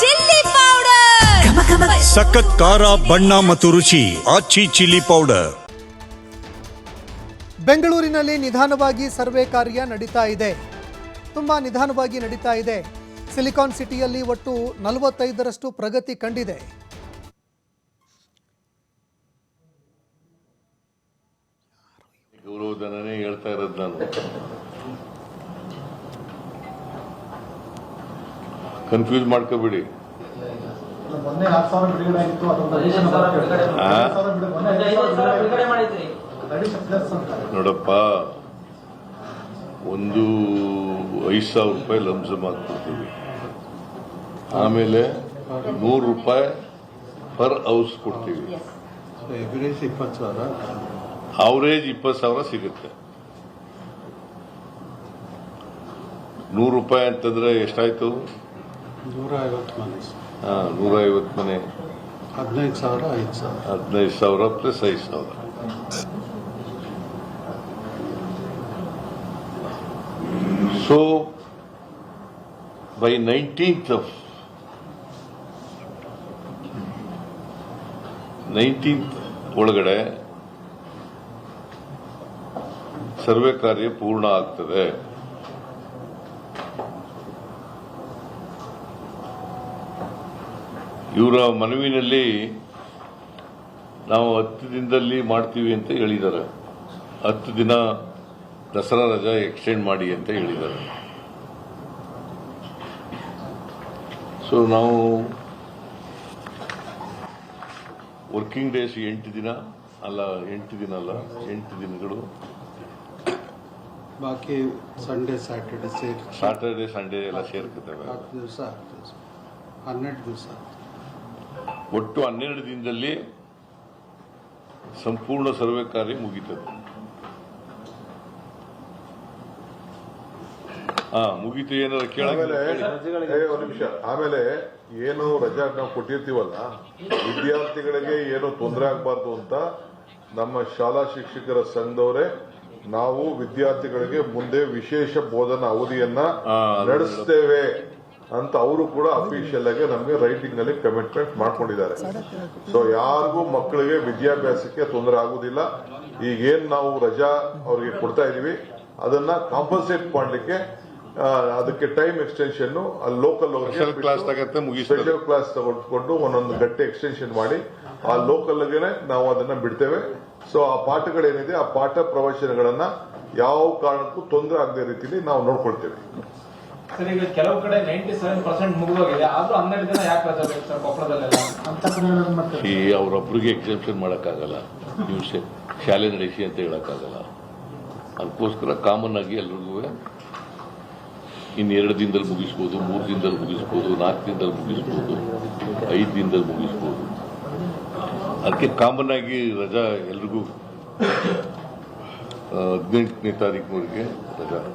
Chilli powder. ಸಖತ್ ಖಾರ ಬಣ್ಣ ಮತ್ತು ರುಚಿ ಆಚಿ ಚಿಲ್ಲಿ ಪೌಡರ್. ಬೆಂಗಳೂರಿನಲ್ಲಿ ನಿಧಾನವಾಗಿ ಸರ್ವೆ ಕಾರ್ಯ ನಡೀತಾ ಇದೆ. ತುಂಬಾ ನಿಧಾನವಾಗಿ ನಡೀತಾ ಇದೆ. ಸಿಲಿಕಾನ್ ಸಿಟಿಯಲ್ಲಿ ಒಟ್ಟು ನಲವತ್ತೈದರಷ್ಟು ಪ್ರಗತಿ ಕಂಡಿದೆ. ಹೇಳ್ತಾ ಇರೋದು ನಾನು. Plus ಅಂತ. ನೋಡಪ್ಪ ಒಂದು ಐದು ಸಾವಿರ ರೂಪಾಯಿ ಲಂಸಮ್ ಹಾಕ್ಬಿಡ್ತೀವಿ ಆಮೇಲೆ ನೂರು ರೂಪಾಯಿ ಪರ್ ಹೌಸ್ ಕೊಡ್ತೀವಿ. ಇಪ್ಪತ್ತು ಸಾವಿರ. ಅವರೇಜ್ ಇಪ್ಪತ್ತು ಸಾವಿರ ಸಿಗುತ್ತೆ. ನೂರು ರೂಪಾಯಿ ಅಂತಂದ್ರೆ ಎಷ್ಟಾಯ್ತು? ನೂರ ಐವತ್ತು ಮನೆ ಹಾ, ನೂರ ಐವತ್ತು ಮನೆ. ಹದಿನೈದು ಸಾವಿರ ಐದು ಸಾವಿರ. ಹದಿನೈದು ಸಾವಿರ ಪ್ಲಸ್ ಐದು ಸಾವಿರ. So by nineteenth of nineteenth ಒಳಗಡೆ ಸರ್ವೆ ಕಾರ್ಯ ಪೂರ್ಣ ಆಗ್ತದೆ. ಇವರ ಮನವಿನಲ್ಲಿ ನಾವು ಹತ್ತು ದಿನದಲ್ಲಿ ಮಾಡ್ತೀವಿ ಅಂತ ಹೇಳಿದ್ದಾರೆ. ಹತ್ತು ದಿನ ದಸರಾ ರಜಾ ಎಕ್ಸ್ಟೆಂಡ್ ಮಾಡಿ ಅಂತ ಹೇಳಿದ್ದಾರೆ. ಸೊ ನಾವು ವರ್ಕಿಂಗ್ ಡೇಸ್ ಎಂಟು ದಿನ ಅಲ್ಲ ಎಂಟು ದಿನ ಅಲ್ಲ ಎಂಟು ದಿನಗಳು. ಬಾಕಿ ಸಂಡೇ ಸ್ಯಾಟರ್ಡೇ ಸೇರಿ ಸ್ಯಾಟರ್ಡೇ ಸಂಡೇ ಎಲ್ಲ ದಿವಸ ಹತ್ತು ದಿವಸ ಹನ್ನೆರಡು ದಿವಸ ಒಟ್ಟು ಹನ್ನೆರಡು ದಿನದಲ್ಲಿ ಸಂಪೂರ್ಣ ಸರ್ವೆ ಕಾರ್ಯ ಮುಗೀತದೆ. ಹಾ ಮುಗೀತು ಏನಾರ ನಿಮಿಷ. ಆಮೇಲೆ ಏನು ರಜಾ ನಾವು ಕೊಟ್ಟಿರ್ತೀವಲ್ಲ ವಿದ್ಯಾರ್ಥಿಗಳಿಗೆ ಏನು ತೊಂದರೆ ಆಗಬಾರ್ದು ಅಂತ ನಮ್ಮ ಶಾಲಾ ಶಿಕ್ಷಕರ ಸಂಘದವರೇ ನಾವು ವಿದ್ಯಾರ್ಥಿಗಳಿಗೆ ಮುಂದೆ ವಿಶೇಷ ಬೋಧನಾ ಅವಧಿಯನ್ನ ನಡೆಸ್ತೇವೆ. ಅಂತ ಅವರು ಕೂಡ ಅಫಿಷಿಯಲ್ ಆಗಿ ನಮಗೆ ರೈಟಿಂಗ್ನಲ್ಲಿ ಕಮಿಟ್ಮೆಂಟ್ ಮಾಡ್ಕೊಂಡಿದ್ದಾರೆ. ಸೊ ಯಾರಿಗೂ ಮಕ್ಕಳಿಗೆ ವಿದ್ಯಾಭ್ಯಾಸಕ್ಕೆ ತೊಂದರೆ ಆಗುದಿಲ್ಲ. ಈಗ ಏನ್ ನಾವು ರಜಾ ಅವರಿಗೆ ಕೊಡ್ತಾ ಇದೀವಿ ಅದನ್ನ ಕಾಂಪನ್ಸೇಟ್ ಮಾಡ್ಲಿಕ್ಕೆ ಅದಕ್ಕೆ ಟೈಮ್ ಎಕ್ಸ್ಟೆನ್ಷನ್ ಅಲ್ಲಿ ಲೋಕಲ್ ಕ್ಲಾಸ್. ಸ್ಪೆಷಲ್ ಕ್ಲಾಸ್ ತಗೊಂಡ್ಕೊಂಡು ಒಂದೊಂದು ಗಂಟೆ ಎಕ್ಸ್ಟೆನ್ಷನ್ ಮಾಡಿ ಆ ಲೋಕಲ್ ಗೆನೆ ನಾವು ಅದನ್ನ ಬಿಡ್ತೇವೆ. ಸೊ ಆ ಪಾಠಗಳೇನಿದೆ ಆ ಪಾಠ ಪ್ರವಚನಗಳನ್ನ ಯಾವ ಕಾರಣಕ್ಕೂ ತೊಂದರೆ ಆಗದೆ ರೀತಿಯಲ್ಲಿ ನಾವು ನೋಡ್ಕೊಳ್ತೇವೆ. ಸರ್ ಈಗ ಕೆಲವು ಕಡೆ ನೈಂಟಿ ಸೆವೆನ್ ಪರ್ಸೆಂಟ್ ಮುಗಿದೋಗಿದೆ. ಆದ್ರೂ ಹನ್ನೆರಡು ದಿನ ಯಾಕೆ ರಜಾ ಬೇಕು ಸರ್ ಕೊಪ್ಪಳದಲ್ಲೆಲ್ಲ? ಅಂತ ಕಡೆ ಏನಾದ್ರು ಮಾಡ್ತಾರೆ. ಈ ಅವರೊಬ್ಬರಿಗೆ ಎಕ್ಸೆಪ್ಷನ್ ಮಾಡೋಕ್ಕಾಗಲ್ಲ. ನೀವು ಶಾ- ಶಾಲೆ ನಡೆಸಿ ಅಂತ ಹೇಳಕ್ಕಾಗಲ್ಲ. ಅದಕ್ಕೋಸ್ಕರ ಕಾಮನ್ ಆಗಿ ಎಲ್ರಿಗೂ ಇನ್ನು ಎರಡು ದಿನದಲ್ಲಿ ಮುಗಿಸ್ಬೋದು ಮೂರು ದಿನದಲ್ಲಿ ಮುಗಿಸ್ಬೋದು ನಾಲ್ಕು ದಿನದಲ್ಲಿ ಮುಗಿಸ್ಬೋದು ಐದು ದಿನದಲ್ಲಿ ಮುಗಿಸ್ಬೋದು. ಅದಕ್ಕೆ ಕಾಮನ್ ಆಗಿ ರಜಾ ಎಲ್ರಿಗೂ ಹದಿನೆಂಟನೇ ತಾರೀಕಿನವರೆಗೆ ರಜಾ.